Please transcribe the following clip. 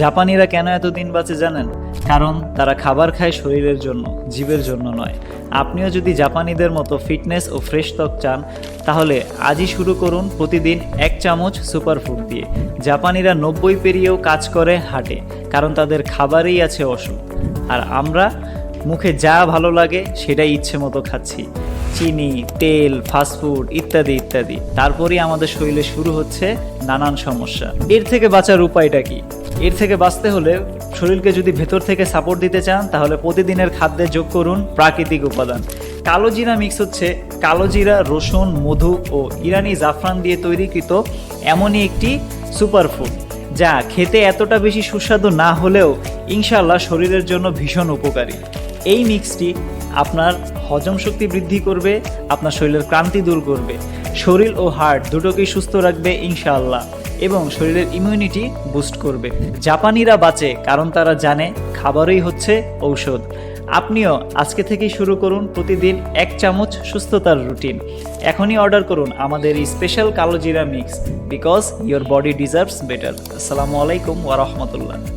জাপানিরা কেন এতদিন বাঁচে জানেন? কারণ তারা খাবার খায় শরীরের জন্য, জীবের জন্য নয়। আপনিও যদি জাপানিদের মতো ফিটনেস ও ফ্রেশ ত্বক চান, তাহলে আজই শুরু করুন প্রতিদিন এক চামচ সুপারফুড দিয়ে। জাপানিরা নব্বই পেরিয়েও কাজ করে হাঁটে, কারণ তাদের খাবারেই আছে অসুখ। আর আমরা মুখে যা ভালো লাগে সেটাই ইচ্ছে মতো খাচ্ছি। চিনি, তেল ফাস্টফুড ইত্যাদি ইত্যাদি। তারপরেই আমাদের শরীরে শুরু হচ্ছে নানান সমস্যা। এর থেকে বাঁচার উপায়টা কি? এর থেকে বাঁচতে হলে শরীরকে যদি ভেতর থেকে সাপোর্ট দিতে চান, তাহলে প্রতিদিনের খাদ্যে যোগ করুন প্রাকৃতিক উপাদান। কালো জিরা মিক্স হচ্ছে কালো জিরা রসুন, মধু ও ইরানি জাফরান দিয়ে তৈরিকৃত এমনই একটি সুপারফুড যা খেতে এতটা বেশি সুস্বাদু না হলেও ইনশাল্লাহ শরীরের জন্য ভীষণ উপকারী। এই মিক্সটি আপনার হজম শক্তি বৃদ্ধি করবে, আপনার শরীরের ক্লান্তি দূর করবে। শরীর ও হার্ট দুটোকেই সুস্থ রাখবে, ইনশাআল্লাহ। এবং শরীরের ইমিউনিটি বুস্ট করবে। জাপানিরা বাঁচে, কারণ তারা জানে খাবারই হচ্ছে ঔষধ। আপনিও আজকে থেকেই শুরু করুন প্রতিদিন এক চামচ সুস্থতার রুটিন। এখনই অর্ডার করুন আমাদের এই স্পেশাল কালো জিরা mix because your body deserves better আসসালামু আলাইকুম ওয়া রাহমাতুল্লাহ।